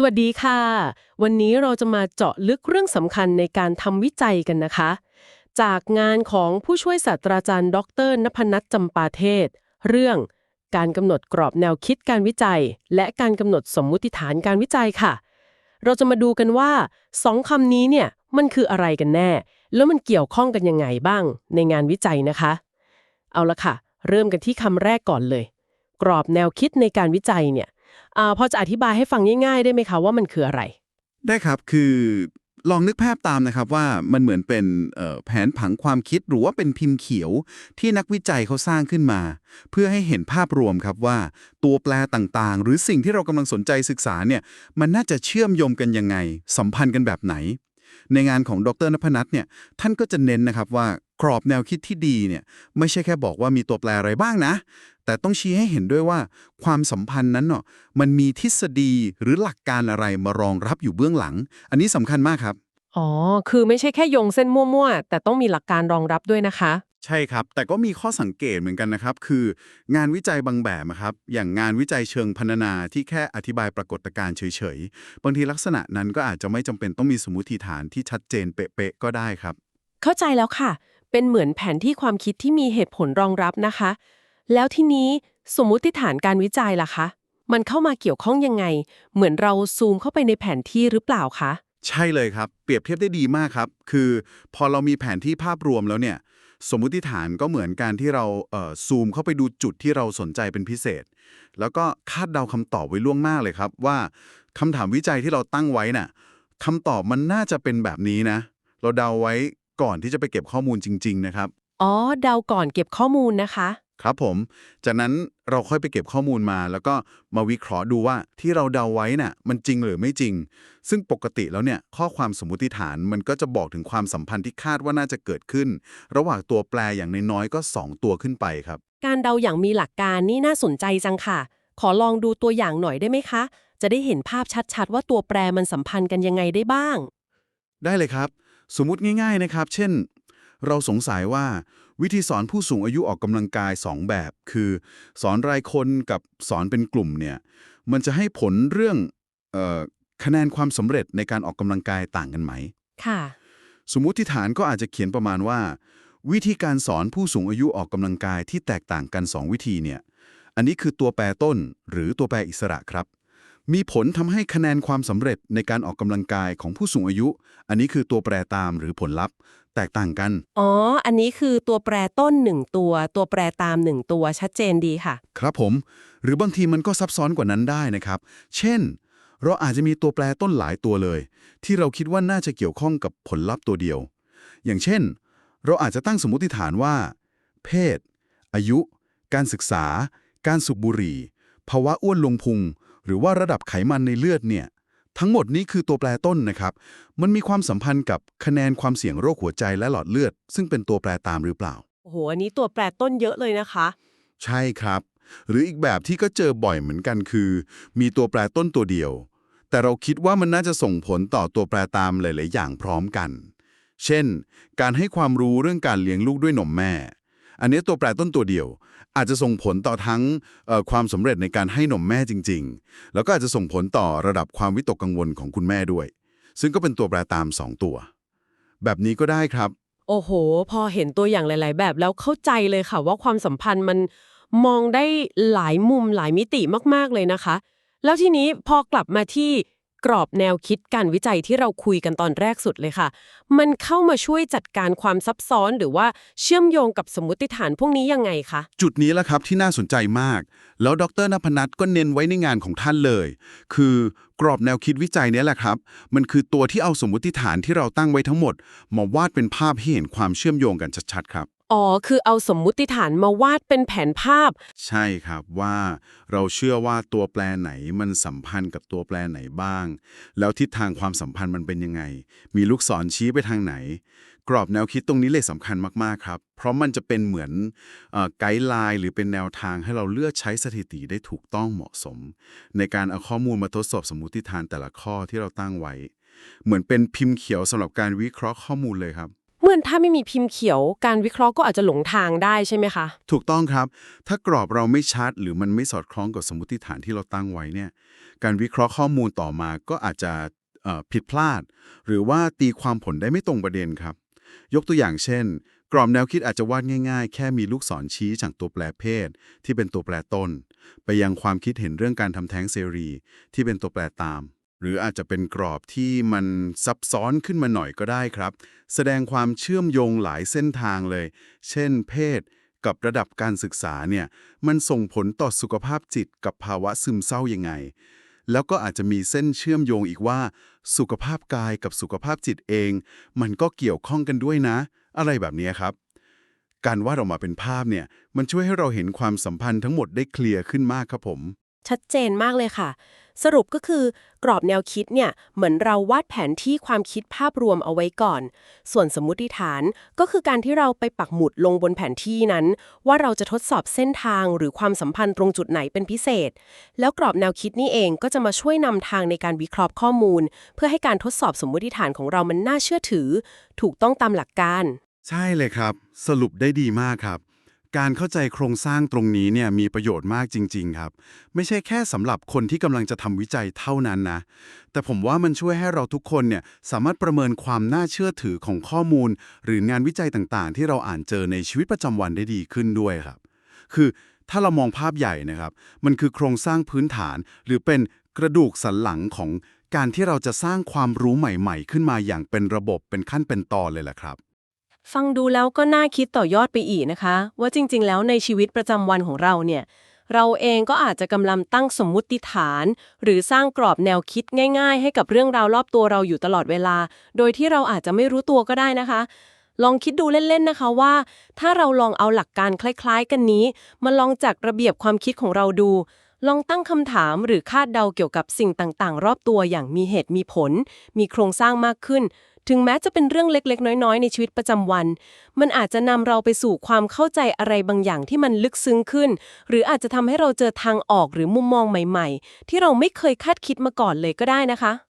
สวัสดีค่ะ วันนี้เราจะมาเจาะลึกเรื่องสำคัญในการทำวิจัยกันนะคะ จากงานของผู้ช่วยศาสตราจารย์ ดรนพนัทจำปาเทศ เรื่องการกำหนดกรอบแนวคิดการวิจัย และการกำหนดสมมุติฐานการวิจัยค่ะ เราจะมาดูกันว่าสองคำนี้เนี่ยมันคืออะไรกันแน่ แล้วมันเกี่ยวข้องกันยังไงบ้างในงานวิจัยนะคะ เอาละค่ะ เริ่มกันที่คำแรกก่อนเลย กรอบแนวคิดในการวิจัยเนี่ย อาพอจะอธิบายให้ฟังง่ายๆ ได้ไหมคะว่ามันคืออะไร ได้ครับคือลองนึกภาพตามนะครับว่ามันเหมือนเป็นแผนผังความคิดหรือว่าเป็นพิมพ์เขียวที่นักวิจัยเขาสร้างขึ้นมา เพื่อให้เห็นภาพรวมครับว่า ตัวแปรต่างๆ หรือสิ่งที่เรากำลังสนใจศึกษาเนี่ยมันน่าจะเชื่อมโยงกันยังไง สัมพันธ์กันแบบไหน ในงานของดรนพนัทเนี่ยท่านก็จะเน้นนะครับว่า กรอบแนวคิดที่ดีเนี่ยไม่ใช่แค่บอกว่ามีตัวแปรอะไรบ้างนะ แต่ต้องชี้ให้เห็นด้วยว่าความสัมพันธ์นั้นเนาะมันมีทฤษฎีหรือหลักการอะไรมารองรับอยู่เบื้องหลัง อันนี้สำคัญมากครับ อ๋อ คือไม่ใช่แค่โยงเส้นมั่วๆ แต่ต้องมีหลักการรองรับด้วยนะคะ ใช่ครับ แต่ก็มีข้อสังเกตเหมือนกันนะครับ คืองานวิจัยบางแบบอะครับ อย่างงานวิจัยเชิงพรรณนาที่แค่อธิบายปรากฏการณ์เฉยๆ บางทีลักษณะนั้นก็อาจจะไม่จำเป็นต้องมีสมมติฐานที่ชัดเจนเป๊ะๆก็ได้ครับ เข้าใจแล้วค่ะ เป็นเหมือนแผนที่ความคิดที่มีเหตุผลรองรับนะคะ แล้วทีนี้สมมุติฐานการวิจัยล่ะคะ มันเข้ามาเกี่ยวข้องยังไง เหมือนเราซูมเข้าไปในแผนที่หรือเปล่าคะ ใช่เลยครับ เปรียบเทียบได้ดีมากครับ คือพอเรามีแผนที่ภาพรวมแล้วเนี่ย สมมุติฐานก็เหมือนการที่เราเอ่อซูมเข้าไปดูจุดที่เราสนใจเป็นพิเศษ แล้วก็คาดเดาคำตอบไว้ล่วงหน้าเลยครับ ว่าคำถามวิจัยที่เราตั้งไว้น่ะคำตอบมันน่าจะเป็นแบบนี้นะ เราเดาไว้ ก่อนที่จะไปเก็บข้อมูลจริง ๆ นะครับ อ๋อ เดาก่อนเก็บข้อมูลนะคะ ครับผม จากนั้นเราค่อยไปเก็บข้อมูลมา แล้วก็มาวิเคราะห์ดูว่าที่เราเดาไว้น่ะมันจริงหรือไม่จริง ซึ่งปกติแล้วเนี่ยข้อความสมมุติฐานมันก็จะบอกถึงความสัมพันธ์ที่คาดว่าน่าจะเกิดขึ้น ระหว่างตัวแปรอย่างน้อยๆก็ 2 ตัวขึ้นไปครับ การเดาอย่างมีหลักการนี่น่าสนใจจังค่ะ ขอลองดูตัวอย่างหน่อยได้ไหมคะ จะได้เห็นภาพชัดๆ ว่าตัวแปรมันสัมพันธ์กันยังไงได้บ้าง ได้เลยครับ สมมุติง่ายๆนะครับ เช่น เราสงสัยว่าวิธีสอนผู้สูงอายุออกกำลังกาย 2 แบบ คือ สอนรายคนกับสอนเป็นกลุ่มเนี่ยมันจะให้ผลเรื่องเออคะแนนความสำเร็จในการออกกำลังกายต่างกันไหม ค่ะ สมมุติฐานก็อาจจะเขียนประมาณว่า วิธีการสอนผู้สูงอายุออกกำลังกายที่แตกต่างกัน 2 วิธีเนี่ยอันนี้คือตัวแปรต้นหรือตัวแปรอิสระครับ มีผลทำให้คะแนนความสำเร็จในการออกกำลังกายของผู้สูงอายุ อันนี้คือตัวแปรตามหรือผลลัพธ์ แตกต่างกัน อ๋อ อันนี้คือตัวแปรต้นหนึ่งตัว ตัวแปรตามหนึ่งตัวชัดเจนดีค่ะ ครับผม หรือบางทีมันก็ซับซ้อนกว่านั้นได้นะครับ เช่น เราอาจจะมีตัวแปรต้นหลายตัวเลย ที่เราคิดว่าน่าจะเกี่ยวข้องกับผลลัพธ์ตัวเดียว อย่างเช่น เราอาจจะตั้งสมมติฐานว่า เพศ อายุ การศึกษา การสูบบุหรี่ภาวะอ้วนลงพุง หรือว่าระดับไขมันในเลือดเนี่ยทั้งหมดนี้คือตัวแปรต้นนะครับ มันมีความสัมพันธ์กับคะแนนความเสี่ยงโรคหัวใจและหลอดเลือด ซึ่งเป็นตัวแปรตามหรือเปล่า โอ้โห อันนี้ตัวแปรต้นเยอะเลยนะคะ ใช่ครับ หรืออีกแบบที่ก็เจอบ่อยเหมือนกันคือ มีตัวแปรต้นตัวเดียว แต่เราคิดว่ามันน่าจะส่งผลต่อตัวแปรตามหลาย ๆ อย่างพร้อมกัน เช่น การให้ความรู้เรื่องการเลี้ยงลูกด้วยนมแม่ อันนี้ตัวแปรต้นตัวเดียว อาจจะส่งผลต่อทั้งความสำเร็จในการให้นมแม่จริง ๆ แล้วก็อาจจะส่งผลต่อระดับความวิตกกังวลของคุณแม่ด้วย ซึ่งก็เป็นตัวแปรตามสองตัว แบบนี้ก็ได้ครับ โอ้โห พอเห็นตัวอย่างหลาย ๆ แบบแล้วเข้าใจเลยค่ะว่าความสัมพันธ์มันมองได้หลายมุมหลายมิติมากๆเลยนะคะ แล้วทีนี้พอกลับมาที่ กรอบแนวคิดการวิจัยที่เราคุยกันตอนแรกสุดเลยค่ะ มันเข้ามาช่วยจัดการความซับซ้อนหรือว่าเชื่อมโยงกับสมมติฐานพวกนี้ยังไงคะ จุดนี้แหละครับที่น่าสนใจมาก แล้วดรนพนัทก็เน้นไว้ในงานของท่านเลย คือกรอบแนวคิดวิจัยนี้แหละครับ มันคือตัวที่เอาสมมติฐานที่เราตั้งไว้ทั้งหมด มาวาดเป็นภาพให้เห็นความเชื่อมโยงกันชัดๆครับ อ๋อ คือเอาสมมุติฐานมาวาดเป็นแผนภาพ ใช่ครับว่าเราเชื่อว่าตัวแปรไหนมันสัมพันธ์กับตัวแปรไหนบ้าง แล้วทิศทางความสัมพันธ์มันเป็นยังไง มีลูกศรชี้ไปทางไหน กรอบแนวคิดตรงนี้เลยสำคัญมาก ๆ ครับ เพราะมันจะเป็นเหมือนไกด์ไลน์หรือเป็นแนวทางให้เราเลือกใช้สถิติได้ถูกต้องเหมาะสม ในการเอาข้อมูลมาทดสอบสมมติฐานแต่ละข้อที่เราตั้งไว้ เหมือนเป็นพิมพ์เขียวสำหรับการวิเคราะห์ข้อมูลเลยครับ เหมือนถ้าไม่มีพิมพ์เขียว การวิเคราะห์ก็อาจจะหลงทางได้ใช่ไหมคะ ถูกต้องครับ ถ้ากรอบเราไม่ชัด หรือมันไม่สอดคล้องกับสมมติฐานที่เราตั้งไว้เนี่ย การวิเคราะห์ข้อมูลต่อมาก็อาจจะผิดพลาด หรือว่าตีความผลได้ไม่ตรงประเด็นครับ ยกตัวอย่างเช่น กรอบแนวคิดอาจจะวาดง่าย ๆ แค่มีลูกศรชี้จากตัวแปรเพศ ที่เป็นตัวแปรต้น ไปยังความคิดเห็นเรื่องการทำแท้งเสรี ที่เป็นตัวแปรตาม หรืออาจจะเป็นกรอบที่มันซับซ้อนขึ้นมาหน่อยก็ได้ครับ แสดงความเชื่อมโยงหลายเส้นทางเลย เช่น เพศกับระดับการศึกษาเนี่ยมันส่งผลต่อสุขภาพจิตกับภาวะซึมเศร้ายังไง แล้วก็อาจจะมีเส้นเชื่อมโยงอีกว่า สุขภาพกายกับสุขภาพจิตเอง มันก็เกี่ยวข้องกันด้วยนะ อะไรแบบนี้ครับ การวาดออกมาเป็นภาพเนี่ยมันช่วยให้เราเห็นความสัมพันธ์ทั้งหมดได้เคลียร์ขึ้นมากครับผม ชัดเจนมากเลยค่ะ สรุปก็คือกรอบแนวคิดเนี่ยเหมือนเราวาดแผนที่ความคิดภาพรวมเอาไว้ก่อน ส่วนสมมติฐานก็คือการที่เราไปปักหมุดลงบนแผนที่นั้น ว่าเราจะทดสอบเส้นทางหรือความสัมพันธ์ตรงจุดไหนเป็นพิเศษ แล้วกรอบแนวคิดนี่เองก็จะมาช่วยนำทางในการวิเคราะห์ข้อมูล เพื่อให้การทดสอบสมมติฐานของเรามันน่าเชื่อถือ ถูกต้องตามหลักการ ใช่เลยครับ สรุปได้ดีมากครับ การเข้าใจโครงสร้างตรงนี้เนี่ยมีประโยชน์มากจริง ๆ ครับ ไม่ใช่แค่สำหรับคนที่กำลังจะทำวิจัยเท่านั้นนะ แต่ผมว่ามันช่วยให้เราทุกคนเนี่ยสามารถประเมินความน่าเชื่อถือของข้อมูล หรืองานวิจัยต่างๆ ที่เราอ่านเจอในชีวิตประจำวันได้ดีขึ้นด้วยครับ คือถ้าเรามองภาพใหญ่นะครับ มันคือโครงสร้างพื้นฐาน หรือเป็นกระดูกสันหลังของการที่เราจะสร้างความรู้ใหม่ ๆ ขึ้นมาอย่างเป็นระบบเป็นขั้นเป็นตอนเลยแหละครับ ฟังดูแล้วก็น่าคิดต่อยอดไปอีกนะคะ ว่าจริง ๆ แล้วในชีวิตประจำวันของเราเนี่ย เราเองก็อาจจะกำลังตั้งสมมุติฐาน หรือสร้างกรอบแนวคิดง่าย ๆ ให้กับเรื่องราวรอบตัวเราอยู่ตลอดเวลา โดยที่เราอาจจะไม่รู้ตัวก็ได้นะคะ ลองคิดดูเล่นๆนะคะว่า ถ้าเราลองเอาหลักการคล้ายๆ กันนี้ มาลองจากระเบียบความคิดของเราดู ลองตั้งคำถามหรือคาดเดาเกี่ยวกับสิ่งต่างๆ รอบตัวอย่างมีเหตุมีผล มีโครงสร้างมากขึ้น ถึงแม้จะเป็นเรื่องเล็กๆ น้อยๆ ในชีวิตประจำวัน มันอาจจะนำเราไปสู่ความเข้าใจอะไรบางอย่างที่มันลึกซึ้งขึ้น หรืออาจจะทำให้เราเจอทางออกหรือมุมมองใหม่ ๆ ที่เราไม่เคยคาดคิดมาก่อนเลยก็ได้นะคะ